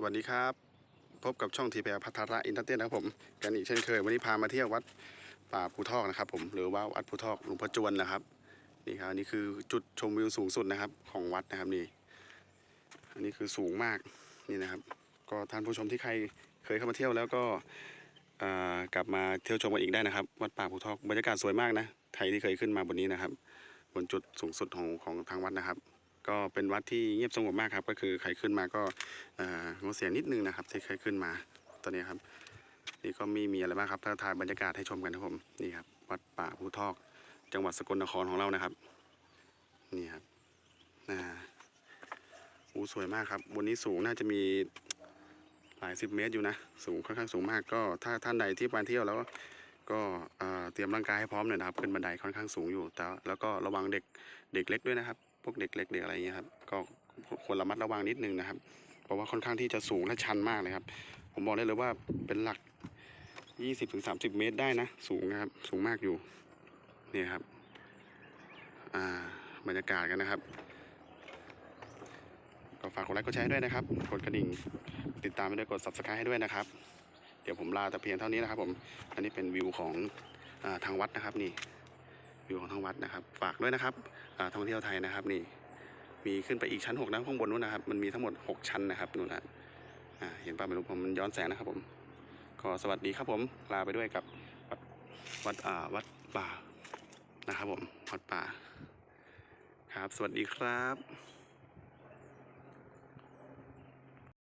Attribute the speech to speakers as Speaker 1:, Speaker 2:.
Speaker 1: สวัสดีครับ พบกับช่องทีพีพัทระอินเตอร์เทนนะครับผมกันอีกเช่นเคย วันนี้พามาเที่ยววัดป่าภูทอกนะครับผมหรือว่าวัดภูทอกหลวงพ่อจวนนะครับนี่ครับนี่คือจุดชมวิวสูงสุดนะครับของวัดนะครับนี่ อันนี้คือสูงมากนี่นะครับ ก็ท่านผู้ชมที่ใครเคยเข้ามาเที่ยวแล้วก็กลับมาเที่ยวชมกันอีกได้นะครับ วัดป่าภูทอกบรรยากาศสวยมากนะใครที่เคยขึ้นมาบนนี้นะครับ บนจุดสูงสุดของของทางวัดนะครับ ก็เป็นวัดที่เงียบสงบมากครับ ก็คือใครขึ้นมาก็เอ่องดเสียงนิดนึงนะครับที่เคยขึ้นมาตอนนี้ครับ นี่ก็มีมีอะไรบ้างครับถ้าถ่ายบรรยากาศให้ชมกันนะครับผมนี่ครับ วัดป่าภูทอก จังหวัดสกลนครของเรานะครับ นี่ครับอ่าโอ้สวยมากครับบนนี้สูงน่าจะมีหลายสิบเมตรอยู่นะ สูงค่อนข้างสูงมากก็ถ้าท่านใดที่มาเที่ยวแล้วก็เตรียมร่างกายให้พร้อมหน่อยนะครับ ขึ้นบันไดค่อนข้างสูงอยู่แต่แล้วก็ระวังเด็กเด็กเล็กด้วยนะครับ พวกเด็กเล็กเด็กอะไรอย่างเงี้ยครับก็ควรระมัดระวังนิดนึงนะครับ เพราะว่าค่อนข้างที่จะสูงและชันมากเลยครับ ผมบอกได้เลยว่าเป็นหลัก 20-30 เมตรได้นะ สูงนะครับ สูงมากอยู่นี่ครับอ่าบรรยากาศกันนะครับ ก็ฝากกดไลค์กดแชร์ด้วยนะครับกดกระดิ่งติดตามไปด้วยกด subscribe ให้ด้วยนะครับ เดี๋ยวผมลาแต่เพียงเท่านี้นะครับผม อันนี้เป็นวิวของอทางวัดนะครับนี่ วิวของทางวัดนะครับ ฝากด้วยนะครับท่องเที่ยวไทยนะครับนี่มีขึ้นไปอีกชั้นหกนะข้างบนนู้นนะครับ มันมีทั้งหมดหกชั้นนะครับนู่นนะเห็นป่ะไม่รู้ผมมันย้อนแสงนะครับผมก็สวัสดีครับผมลาไปด้วยกับวัดวัดอ่าวัดป่านะครับผมวัดป่า ครับ สวัสดีครับ